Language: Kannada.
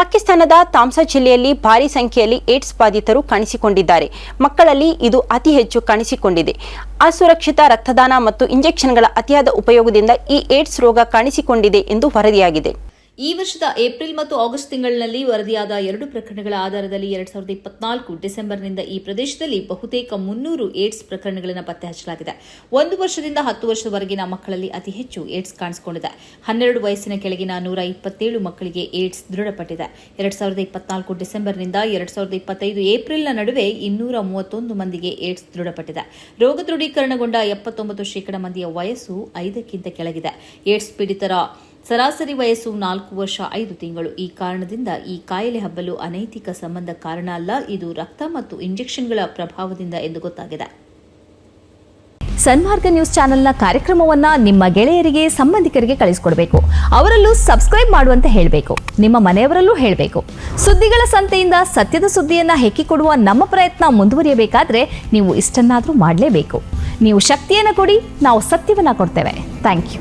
ಪಾಕಿಸ್ತಾನದ ತಾಮ್ಸಾ ಜಿಲ್ಲೆಯಲ್ಲಿ ಭಾರಿ ಸಂಖ್ಯೆಯಲ್ಲಿ ಏಡ್ಸ್ ಬಾಧಿತರು ಕಾಣಿಸಿಕೊಂಡಿದ್ದಾರೆ. ಮಕ್ಕಳಲ್ಲಿ ಇದು ಅತಿ ಹೆಚ್ಚು ಕಾಣಿಸಿಕೊಂಡಿದೆ. ಅಸುರಕ್ಷಿತ ರಕ್ತದಾನ ಮತ್ತು ಇಂಜೆಕ್ಷನ್ಗಳ ಅತಿಯಾದ ಉಪಯೋಗದಿಂದ ಈ ಏಡ್ಸ್ ರೋಗ ಕಾಣಿಸಿಕೊಂಡಿದೆ ಎಂದು ವರದಿಯಾಗಿದೆ. ಈ ವರ್ಷದ ಏಪ್ರಿಲ್ ಮತ್ತು ಆಗಸ್ಟ್ ತಿಂಗಳಿನಲ್ಲಿ ವರದಿಯಾದ ಎರಡು ಪ್ರಕರಣಗಳ ಆಧಾರದಲ್ಲಿ ಎರಡ್ ಸಾವಿರದ ಇಪ್ಪತ್ನಾಲ್ಕು ಡಿಸೆಂಬರ್ನಿಂದ ಈ ಪ್ರದೇಶದಲ್ಲಿ ಬಹುತೇಕ ಮುನ್ನೂರು ಏಡ್ಸ್ ಪ್ರಕರಣಗಳನ್ನು ಪತ್ತೆ ಹಚ್ಚಲಾಗಿದೆ ಒಂದು ವರ್ಷದಿಂದ ಹತ್ತು ವರ್ಷದವರೆಗಿನ ಮಕ್ಕಳಲ್ಲಿ ಅತಿ ಹೆಚ್ಚು ಏಡ್ಸ್ ಕಾಣಿಸಿಕೊಂಡಿದೆ. ಹನ್ನೆರಡು ವಯಸ್ಸಿನ ಕೆಳಗಿನ ನೂರ ಇಪ್ಪತ್ತೇಳು ಮಕ್ಕಳಿಗೆ ಏಡ್ಸ್ ದೃಢಪಟ್ಟಿದೆ. ಎರಡ್ ಸಾವಿರದ ಇಪ್ಪತ್ನಾಲ್ಕು ಡಿಸೆಂಬರ್ನಿಂದ ಎರಡ್ ಸಾವಿರದ ಇಪ್ಪತ್ತೈದು ಏಪ್ರಿಲ್ನ ನಡುವೆ ಇನ್ನೂರ ಮೂವತ್ತೊಂದು ಮಂದಿಗೆ ಏಡ್ಸ್ ದೃಢಪಟ್ಟಿದೆ. ರೋಗ ದೃಢೀಕರಣಗೊಂಡ ಎಪ್ಪತ್ತೊಂಬತ್ತು ಶೇಕಡ ಮಂದಿಯ ವಯಸ್ಸು ಐದಕ್ಕಿಂತ ಕೆಳಗಿದೆ. ಏಡ್ಸ್ ಪೀಡಿತರ ಸರಾಸರಿ ವಯಸ್ಸು ನಾಲ್ಕು ವರ್ಷ ಐದು ತಿಂಗಳು. ಈ ಕಾರಣದಿಂದ ಈ ಕಾಯಿಲೆ ಹಬ್ಬಲು ಅನೈತಿಕ ಸಂಬಂಧ ಕಾರಣ ಅಲ್ಲ, ಇದು ರಕ್ತ ಮತ್ತು ಇಂಜೆಕ್ಷನ್ಗಳ ಪ್ರಭಾವದಿಂದ ಎಂದು ಗೊತ್ತಾಗಿದೆ. ಸನ್ಮಾರ್ಗ ನ್ಯೂಸ್ ಚಾನೆಲ್ನ ಕಾರ್ಯಕ್ರಮವನ್ನ ನಿಮ್ಮ ಗೆಳೆಯರಿಗೆ, ಸಂಬಂಧಿಕರಿಗೆ ಕಳಿಸಿಕೊಡಬೇಕು. ಅವರಲ್ಲೂ ಸಬ್ಸ್ಕ್ರೈಬ್ ಮಾಡುವಂತೆ ಹೇಳಬೇಕು. ನಿಮ್ಮ ಮನೆಯವರಲ್ಲೂ ಹೇಳಬೇಕು. ಸುದ್ದಿಗಳ ಸಂತೆಯಿಂದ ಸತ್ಯದ ಸುದ್ದಿಯನ್ನು ಹೆಕ್ಕಿಕೊಡುವ ನಮ್ಮ ಪ್ರಯತ್ನ ಮುಂದುವರಿಯಬೇಕಾದ್ರೆ ನೀವು ಇಷ್ಟನ್ನಾದರೂ ಮಾಡಲೇಬೇಕು. ನೀವು ಶಕ್ತಿಯನ್ನು ಕೊಡಿ, ನಾವು ಸತ್ಯವನ್ನು ಕೊಡ್ತೇವೆ. Thank you.